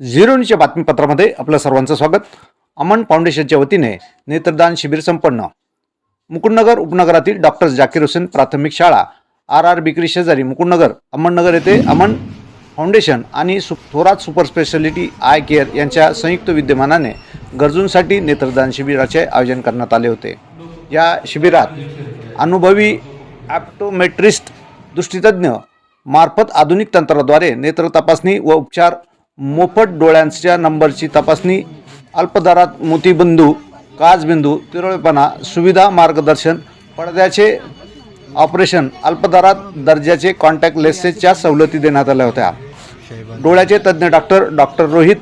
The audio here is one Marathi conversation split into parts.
झिरोनीच्या बातमीपत्रामध्ये आपलं सर्वांचं स्वागत. अमन फाउंडेशनच्या वतीने नेत्रदान शिबिर संपन्न. मुकुंदनगर उपनगरातील डॉक्टर जाकीर हुसेन प्राथमिक शाळा आर आर बिक्री शेजारी मुकुंदनगर अमननगर येथे अमन फाउंडेशन आणि सु Thorat super speciality eye care यांच्या संयुक्त विद्यमानाने गरजूंसाठी नेत्रदान शिबिराचे आयोजन करण्यात आले होते. या शिबिरात अनुभवी ॲप्टोमेट्रिस्ट दृष्टितज्ञ मार्फत आधुनिक तंत्राद्वारे नेत्र तपासणी व उपचार मोफत डोळ्यांच्या नंबरची तपासणी अल्पदरात मोतीबिंदू काजबिंदू तिरळेपणा सुविधा मार्गदर्शन पडद्याचे ऑपरेशन अल्पदरात दर्जाचे कॉन्टॅक्ट लेसेसच्या सवलती देण्यात आल्या होत्या. डोळ्याचे तज्ज्ञ doctor doctor Rohit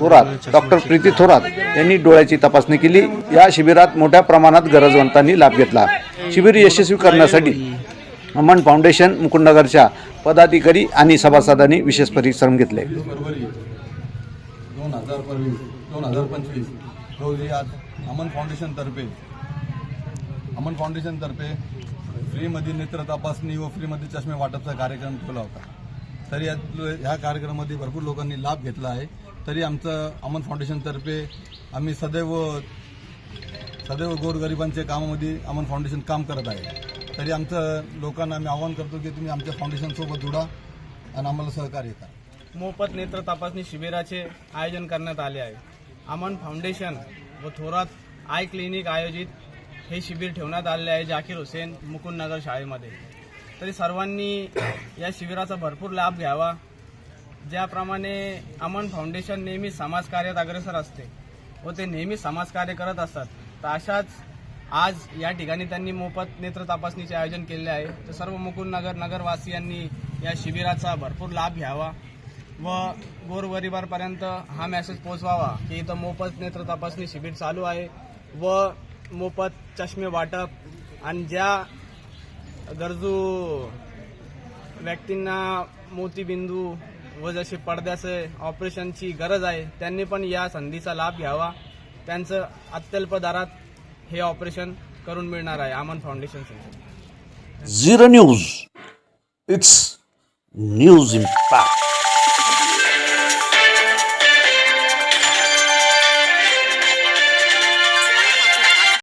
Thorat doctor Priti Thorat यांनी डोळ्याची तपासणी केली. या शिबिरात मोठ्या प्रमाणात गरजवंतांनी लाभ घेतला. शिबिर यशस्वी करण्यासाठी अमन फाउंडेशन मुकुंडनगरच्या पदाधिकारी आणि सभासदांनी विशेष परिश्रम घेतले. दोन हजार पंचवीस दोन हजार पंचवीस रोजी आज अमन फाउंडेशनतर्फे अमन फाउंडेशनतर्फे फ्रीमध्ये नेत्र तपासणी व फ्रीमध्ये चष्मे वाटपचा कार्यक्रम ठेवला होता. तरी यात ह्या कार्यक्रमामध्ये भरपूर लोकांनी लाभ घेतला आहे. तरी आमचं अमन फाउंडेशनतर्फे आम्ही सदैव सदैव गोरगरिबांच्या कामामध्ये अमन फाउंडेशन काम करत आहे. तरी आमचं लोकांना आम्ही आवाहन करतो की तुम्ही आमच्या फाउंडेशनसोबत जोडा आणि आम्हाला सहकार्य करा. मोफत नेत्र तपासणी शिबिराचे आयोजन करण्यात आले आहे. अमन फाउंडेशन व थोरात आय क्लिनिक आयोजित हे शिबिर ठेवण्यात आले आहे जाकीर हुसेन मुकुंदनगर शाळेमध्ये. तरी सर्वांनी या शिबिराचा भरपूर लाभ घ्यावा. ज्याप्रमाणे अमन फाउंडेशन नेहमी समाजकार्यात अग्रेसर असते व ते नेहमी समाजकार्य करत असतात तर अशाच आज या ठिकाणी त्यांनी मोफत नेत्र तपासणीचे आयोजन केले आहे. तर सर्व मुकुंदनगर नगरवासियांनी या शिबिराचा भरपूर लाभ घ्यावा व गोरगरिबांपर्यंत हा मेसेज पोचवावा की इथं मोफत नेत्र तपासणी शिबिर चालू आहे व मोफत चष्मे वाटप आणि ज्या गरजू व्यक्तींना मोतीबिंदू व जसे पडद्याचे ऑपरेशनची गरज आहे त्यांनी पण या संधीचा लाभ घ्यावा. त्यांचं अत्यल्प दरात हे ऑपरेशन करून मिळणार आहे Aman foundation zero news. It's news impact.